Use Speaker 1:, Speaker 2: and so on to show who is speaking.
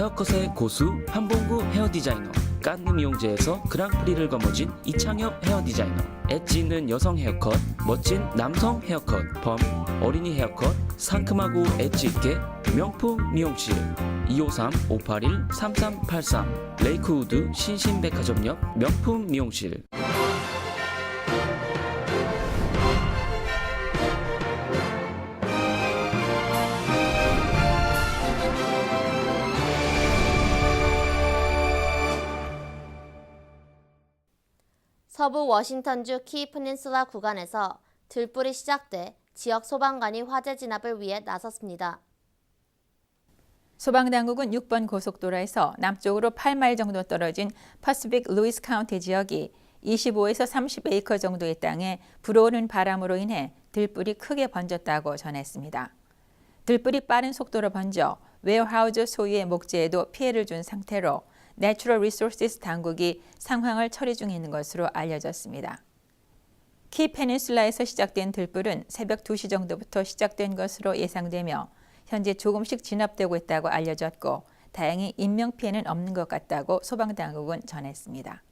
Speaker 1: 헤어컷의 고수 한봉구 헤어 디자이너 깐느 미용제에서 그랑프리를 거머쥔 이창엽 헤어 디자이너 엣지 있는 여성 헤어컷 멋진 남성 헤어컷 펌 어린이 헤어컷 상큼하고 엣지 있게 명품 미용실. 253-581-3383 레이크우드 신신백화점역 명품 미용실
Speaker 2: 서부 워싱턴주 키 프닌슬라 구간에서 들불이 시작돼 지역 소방관이 화재 진압을 위해 나섰습니다.
Speaker 3: 소방당국은 6번 고속도로에서 남쪽으로 8마일 정도 떨어진 퍼시픽 루이스 카운티 지역이 25에서 30에이커 정도의 땅에 불어오는 바람으로 인해 들불이 크게 번졌다고 전했습니다. 들불이 빠른 속도로 번져 웨어하우즈 소유의 목재에도 피해를 준 상태로 내추럴 리소스스 당국이 상황을 처리 중에 있는 것으로 알려졌습니다. 키 페닌슐라에서 시작된 들불은 새벽 2시 정도부터 시작된 것으로 예상되며 현재 조금씩 진압되고 있다고 알려졌고 다행히 인명 피해는 없는 것 같다고 소방당국은 전했습니다.